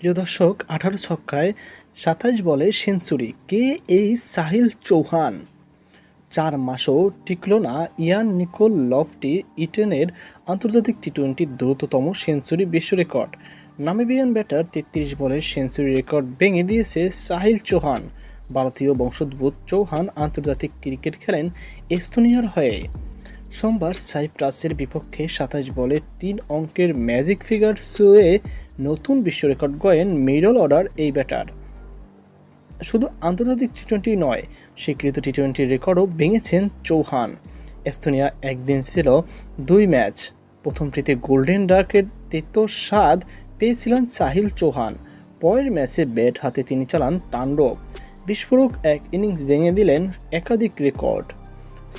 প্রিয় দর্শক, আঠারো ছক্কায় সাতাইশ বলে সেঞ্চুরি। কে এই সাহিল চৌহান? চার মাসও টিকল না ইয়ান নিকোল লফটি ইটেনের আন্তর্জাতিক টি টোয়েন্টির দ্রুততম সেঞ্চুরি বিশ্ব রেকর্ড। নামিবিয়ান ব্যাটার তেত্রিশ বলে সেঞ্চুরি রেকর্ড ভেঙে দিয়েছে সাহিল চৌহান। ভারতীয় বংশোদ্ভূত চৌহান আন্তর্জাতিক ক্রিকেট খেলেন এস্তোনিয়ার হয়ে। সোমবার সাইপ্রাসের বিপক্ষে সাতাশ বলে তিন অঙ্কের ম্যাজিক ফিগার শুয়ে নতুন বিশ্ব রেকর্ড গড়েন মিডল অর্ডার এই ব্যাটার। শুধু আন্তর্জাতিক টি টোয়েন্টি নয়, স্বীকৃত টি টোয়েন্টি রেকর্ডও ভেঙেছেন চৌহান। এস্তোনিয়া একদিন ছিল দুই ম্যাচ। প্রথমটিতে গোল্ডেন ডার্কের তৃতীয় স্বাদ পেয়েছিলেন সাহিল চৌহান। পরের ম্যাচে ব্যাট হাতে তিনি চালান তাণ্ডব। বিস্ফোরক এক ইনিংস ভেঙে দিলেন একাধিক রেকর্ড।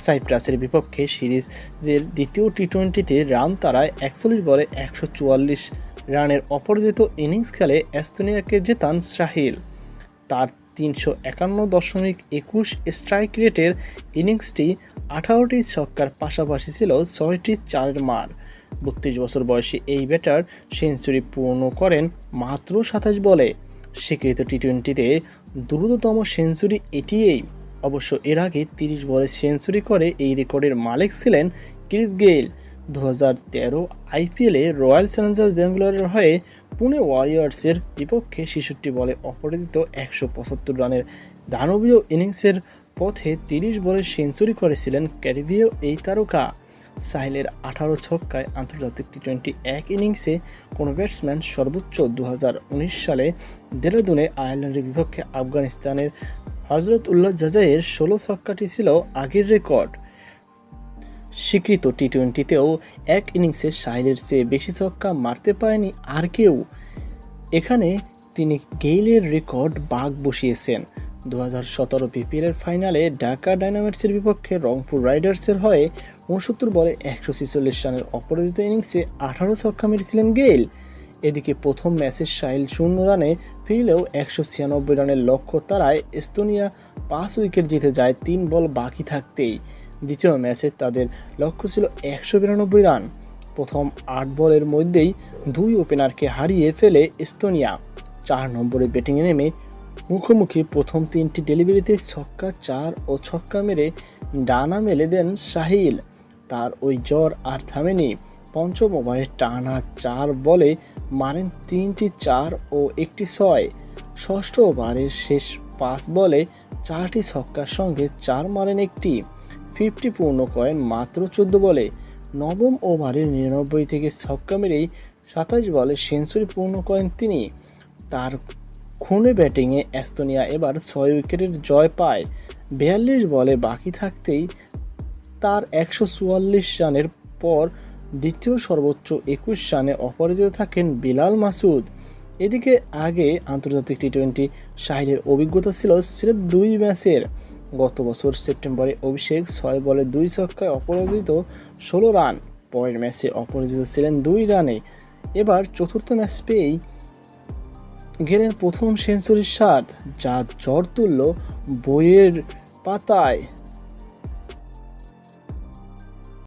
সাইপ্রাসের বিপক্ষে সিরিজের দ্বিতীয় টি টোয়েন্টিতে রান তারায় একচল্লিশ বলে একশো চুয়াল্লিশ রানের অপরাজিত ইনিংস খেলে এস্তোনিয়াকে জেতান সাহিল তার তিনশো একান্ন দশমিক একুশ স্ট্রাইক রেটের ইনিংসটি আঠারোটি ছক্কার পাশাপাশি ছিল ছয়টি চারের মার। বত্রিশ বছর বয়সী এই ব্যাটার সেঞ্চুরি পূর্ণ করেন মাত্র সাতাশ বলে। স্বীকৃত টি টোয়েন্টিতে দ্রুততম সেঞ্চুরি এটিই অবশ্য এর আগে তিরিশ বলে সেঞ্চুরি করে এই রেকর্ডের মালিক ছিলেন ক্রিস গেইল। দু হাজার তেরো আইপিএলে রয়্যাল চ্যালেঞ্জার্স ব্যাঙ্গালোরের হয়ে পুনে ওয়ারিয়ার্সের বিপক্ষে ছেষট্টি বলে অপরাজিত একশো পঁচাত্তর রানের দানবীয় ইনিংসের পথে তিরিশ বলে সেঞ্চুরি করেছিলেন ক্যারিবীয় এই তারকা। সাহিলের আঠারো ছক্কায় আন্তর্জাতিক টি টোয়েন্টি এক ইনিংসে কোনো ব্যাটসম্যান সর্বোচ্চ দু হাজার উনিশ সালে দেরাদুনে আয়ারল্যান্ডের বিপক্ষে আফগানিস্তানের হজরত উল্লাহ জাজাইয়ের ষোলো ছক্কাটি ছিল আগের রেকর্ড। স্বীকৃত টি টোয়েন্টিতেও এক ইনিংসে সাহিলের চেয়ে বেশি ছক্কা মারতে পারেনি আর কেউ। এখানে তিনি গেইলের রেকর্ড বাঘ বসিয়েছেন। দু হাজার সতেরো বিপিএলের ফাইনালে ঢাকা ডাইনামাইটসের বিপক্ষে রংপুর রাইডার্সের হয়ে উনসত্তর বলে একশো ছেচল্লিশ রানের অপরাজিত ইনিংসে আঠারো ছক্কা মেরেছিলেন গেইল। এদিকে প্রথম ম্যাচে সাহিল শূন্য রানে ফিরলেও একশো ছিয়ানব্বই রানের লক্ষ্য তারায় এস্তোনিয়া পাঁচ উইকেট জিতে যায়, তিন বল বাকি থাকতেই। দ্বিতীয় ম্যাচে তাদের লক্ষ্য ছিল একশো বিরানব্বই রান। প্রথম আট বলের মধ্যেই দুই ওপেনারকে হারিয়ে ফেলে এস্তোনিয়া। চার নম্বরে ব্যাটিংয়ে নেমে মুখোমুখি প্রথম তিনটি ডেলিভারিতে ছক্কা চার ও ছক্কা মেরে ডানা মেলে দেন সাহিল তার ওই জ্বর আর থামেনি। পঞ্চম ওভারে টানা চার বলে মারেন তিনটি চার ও একটি ছয়। ষষ্ঠ ওভারের শেষ পাঁচ বলে চারটি ছক্কার সঙ্গে চার মারেন একটি। ফিফটি পূর্ণ করেন মাত্র চোদ্দ বলে। নবম ওভারে নিরানব্বই থেকে ছক্কা মেরেই সাতাশ বলে সেঞ্চুরি পূর্ণ করেন তিনি। তার খুনে ব্যাটিংয়ে এস্তোনিয়া এবার ছয় উইকেটের জয় পায়। বিয়াল্লিশ বলে বাকি থাকতেই তার একশো চুয়াল্লিশ রানের পর দ্বিতীয় সর্বোচ্চ একুশ রানে অপরাজিত থাকেন বিলাল মাসুদ। এদিকে আগে আন্তর্জাতিক টি টোয়েন্টি সাহিলের অভিজ্ঞতা ছিল সিরেফ দুই ম্যাচের। গত বছর সেপ্টেম্বরে অভিষেক ছয় বলে দুই ছক্কায় অপরাজিত ষোলো রান। পরের ম্যাচে অপরাজিত ছিলেন দুই রানে। এবার চতুর্থ ম্যাচ পেয়েই গেলেন প্রথম সেঞ্চুরির স্বাদ, যা জ্বর তুলল বইয়ের পাতায়।